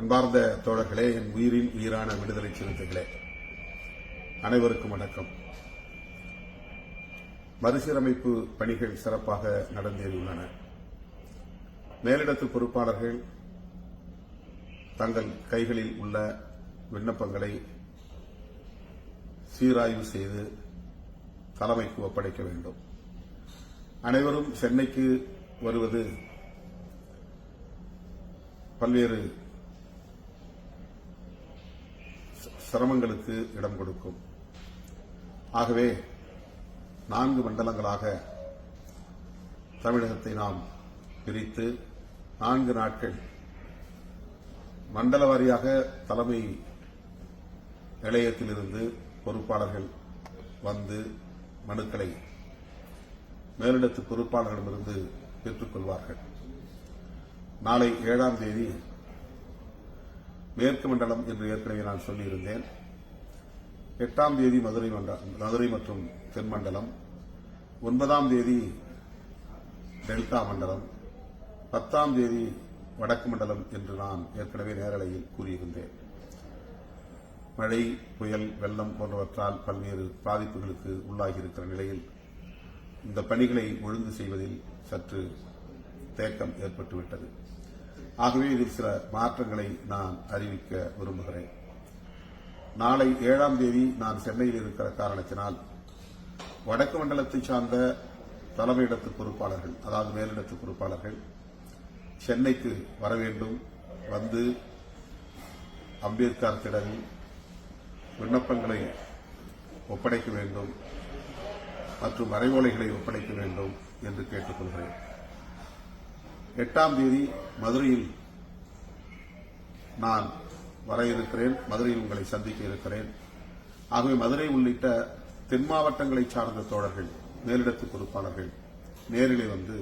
அன்பார்ந்த தோழர்களே என் உயிரின் உயிரான விடுதலை சிறுத்தைகளே அனைவருக்கும் வணக்கம். மறுசீரமைப்பு பணிகள் சிறப்பாக நடந்தேறியுள்ளன மேலிடத்து பொறுப்பாளர்கள் தங்கள் கைகளில் உள்ள விண்ணப்பங்களை சீராய்வு செய்து தலைமைக்கு ஒப்படைக்க வேண்டும். அனைவரும் சென்னைக்கு வருவது பல்வேறு சிரமங்களுக்கு இடம் கொடுக்கும். ஆகவே நான்கு மண்டலங்களாக தமிழகத்தை நாம் பிரித்து நான்கு நாட்கள் மண்டல வாரியாக தலைமை நிலையத்திலிருந்து பொறுப்பாளர்கள் வந்து மனுக்களை மேலிடத்து பொறுப்பாளர்களிடமிருந்து பெற்றுக்கொள்வார்கள் நாளை ஏழாம் தேதி மேற்கு மண்டலம் என்று ஏற்கனவே நான் சொல்லியிருந்தேன். எட்டாம் தேதி மதுரை மண்டலம் மதுரை மற்றும் தென் மண்டலம். ஒன்பதாம் தேதி டெல்டா மண்டலம். பத்தாம் தேதி வடக்கு மண்டலம் என்று நான் ஏற்கனவே நேரலையில் கூறியிருந்தேன். மழை புயல் வெள்ளம் போன்றவற்றால் பல்வேறு பாதிப்புகளுக்கு உள்ளாகியிருக்கிற நிலையில் இந்த பணிகளை ஒழுங்கு செய்வதில் சற்று தேக்கம் ஏற்பட்டுவிட்டது. ஆகவே இதில் சில மாற்றங்களை நான் அறிவிக்க விரும்புகிறேன். நாளை ஏழாம் தேதி நான் சென்னையில் இருக்கிற காரணத்தினால் வடக்கு மண்டலத்தை சார்ந்த தலைமையிடத்து பொறுப்பாளர்கள் அதாவது மேலிடத்து பொறுப்பாளர்கள் சென்னைக்கு வர வேண்டும். வந்து அம்பேத்கர் திடலில் விண்ணப்பங்களை ஒப்படைக்க வேண்டும் மற்றும் வரைவோலைகளை ஒப்படைக்க வேண்டும் என்று கேட்டுக்கொள்கிறேன். எட்டாம் தேதி மதுரையில் நான் வர இருக்கிறேன். மதுரையில் உங்களை சந்திக்க இருக்கிறேன். ஆகவே மதுரை உள்ளிட்ட தென் மாவட்டங்களை சார்ந்த தோழர்கள் மேலிடத்து பொறுப்பாளர்கள் நேரிலே வந்து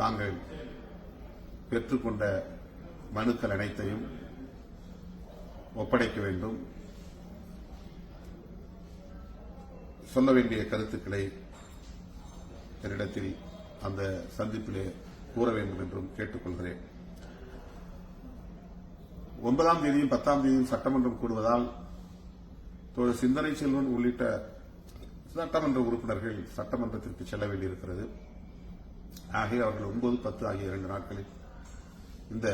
தாங்கள் பெற்றுக்கொண்ட மனுக்கள் அனைத்தையும் ஒப்படைக்க வேண்டும். சொல்ல வேண்டிய கருத்துக்களை என்னிடத்தில் அந்த சந்திப்பிலே கூற வேண்டும் என்றும் கேட்டுக்கொள்கிறேன். ஒன்பதாம் தேதியும் பத்தாம் தேதியும் சட்டமன்றம் கூடுவதால் தோழர் சிந்தனை செல்வன் உள்ளிட்ட சட்டமன்ற உறுப்பினர்கள் சட்டமன்றத்திற்கு செல்ல வேண்டியிருக்கிறது. ஆகிய அவர்கள் ஒன்பது பத்து ஆகிய இரண்டு நாட்களில் இந்த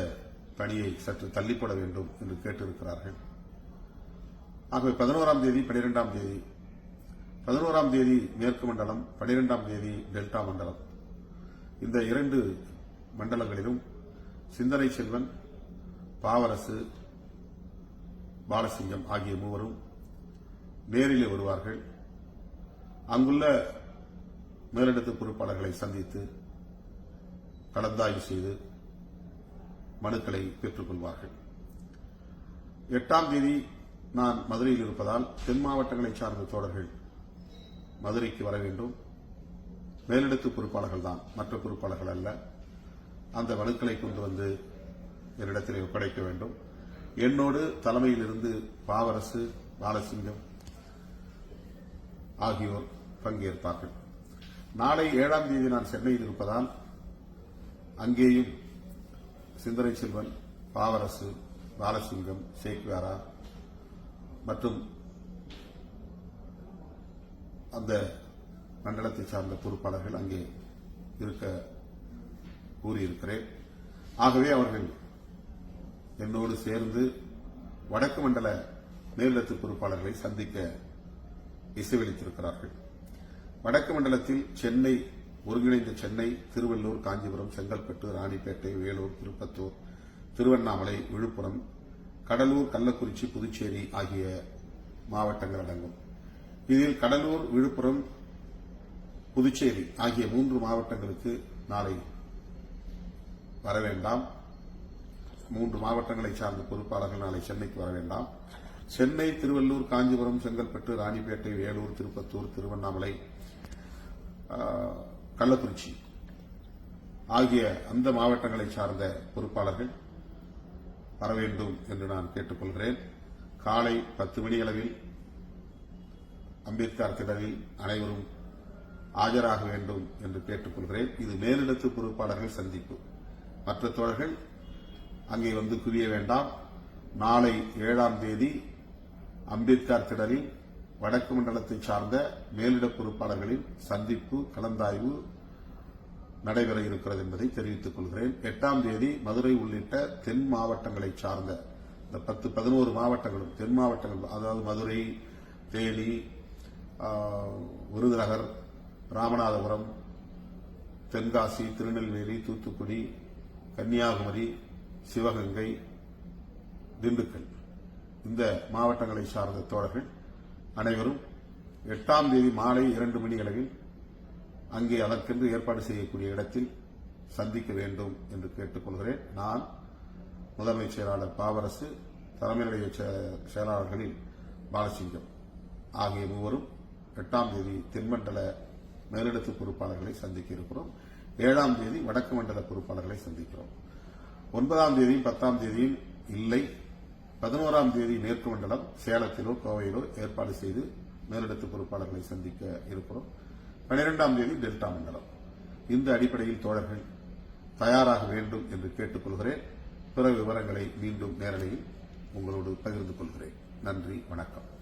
பணியை சற்று தள்ளிப்பட வேண்டும் என்று கேட்டிருக்கிறார்கள். ஆகவே பதினோராம் தேதி பனிரெண்டாம் தேதி பதினோராம் தேதி மேற்கு மண்டலம் பனிரெண்டாம் தேதி டெல்டா மண்டலம். இந்த இரண்டு மண்டலங்களிலும் சிந்தனை செல்வன் பாவரசு பாலசிங்கம் ஆகிய மூவரும் நேரிலே வருவார்கள். அங்குள்ள மேலிடத்து பொறுப்பாளர்களை சந்தித்து கலந்தாய்வு செய்து மனுக்களை பெற்றுக் கொள்வார்கள். எட்டாம் தேதி நான் மதுரையில் இருப்பதால் தென் மாவட்டங்களை சார்ந்த தோழர்கள் மதுரைக்கு வர வேண்டும். மேலிடத்து பொறுப்பாளர்கள் தான் மற்ற பொறுப்பாளர்கள் அல்ல. அந்த மனுக்களை கொண்டு வந்து என்னிடத்தில் ஒப்படைக்க வேண்டும். என்னோடு தலைமையில் இருந்து பாவரசு பாலசிங்கம் ஆகியோர் பங்கேற்பார்கள். நாளை ஏழாம் தேதி நான் சென்னையில் இருப்பதால் அங்கேயும் சிந்தனை செல்வன் பாவரசு பாலசிங்கம் சேக்வாரா மற்றும் அந்த மண்டலத்தை சார்ந்த பொறுப்பாளர்கள் அங்கே இருக்க கூறியிருக்கிறேன். ஆகவே அவர்கள் என்னோடு சேர்ந்து வடக்கு மண்டல மேலிடத்து பொறுப்பாளர்களை சந்திக்க இசைவளித்திருக்கிறார்கள் வடக்கு மண்டலத்தில் சென்னை ஒருங்கிணைந்த சென்னை திருவள்ளூர் காஞ்சிபுரம் செங்கல்பட்டு ராணிப்பேட்டை வேலூர் திருப்பத்தூர் திருவண்ணாமலை விழுப்புரம் கடலூர் கள்ளக்குறிச்சி புதுச்சேரி ஆகிய மாவட்டங்கள் அடங்கும். இதில் கடலூர் விழுப்புரம் புதுச்சேரி ஆகிய மூன்று மாவட்டங்களுக்கு நாளை வர வேண்டாம் மூன்று மாவட்டங்களை சார்ந்த பொறுப்பாளர்கள் நாளை சென்னைக்கு வர வேண்டாம் சென்னை திருவள்ளூர் காஞ்சிபுரம் செங்கல்பட்டு ராணிப்பேட்டை வேலூர் திருப்பத்தூர் திருவண்ணாமலை கள்ளக்குறிச்சி ஆகிய அந்த மாவட்டங்களை சார்ந்த பொறுப்பாளர்கள் வர வேண்டும் என்று நான் கேட்டுக்கொள்கிறேன். காலை பத்து மணி அளவில் அம்பேத்கர் திடலில் அனைவரும் ஆஜராக வேண்டும் என்று கேட்டுக்கொள்கிறேன். இது மேலிடத்து பொறுப்பாளர்கள் சந்திப்பு. மற்ற தோழர்கள் அங்கே வந்து குவிய வேண்டாம். நாளை ஏழாம் தேதி அம்பேத்கர் திடலில் வடக்கு மண்டலத்தை சார்ந்த மேலிட பொறுப்பாளர்களின் சந்திப்பு கலந்தாய்வு நடைபெற இருக்கிறது என்பதை தெரிவித்துக் கொள்கிறேன். எட்டாம் தேதி மதுரை உள்ளிட்ட தென் மாவட்டங்களை சார்ந்த இந்த பத்து பதினோரு மாவட்டங்களும் தென் மாவட்டங்கள் அதாவது மதுரை தேனி விருதுநகர் ராமநாதபுரம் தென்காசி திருநெல்வேலி தூத்துக்குடி கன்னியாகுமரி சிவகங்கை திண்டுக்கல். இந்த மாவட்டங்களை சார்ந்த தோழர்கள் அனைவரும் எட்டாம் தேதி மாலை இரண்டு மணி அளவில் அங்கே அதற்கென்று ஏற்பாடு செய்யக்கூடிய இடத்தில் சந்திக்க வேண்டும் என்று கேட்டுக்கொள்கிறேன். நான் முதன்மைச் செயலாளர் பாவரசு தலைமை நிலைய செ- செயலாளர்களில் பாலசிங்கம். ஆகிய மூவரும் எட்டாம் தேதி தென்மண்டல மேலிடத்து பொறுப்பாளர்களை சந்திக்க இருக்கிறோம். ஏழாம் தேதி வடக்கு மண்டல பொறுப்பாளர்களை சந்திக்கிறோம். ஒன்பதாம் தேதியும் பத்தாம் தேதியும் இல்லை. பதினோராம் தேதி மேற்கு மண்டலம் சேலத்திலோ கோவையிலோ ஏற்பாடு செய்து மேலிடத்து பொறுப்பாளர்களை சந்திக்க இருக்கிறோம். பனிரெண்டாம் தேதி டெல்டா மண்டலம். இந்த அடிப்படையில் தோழர்கள் தயாராக வேண்டும் என்று கேட்டுக்கொள்கிறேன். பிற விவரங்களை மீண்டும் நேரலையில் உங்களோடு பகிர்ந்து கொள்கிறேன். நன்றி வணக்கம்.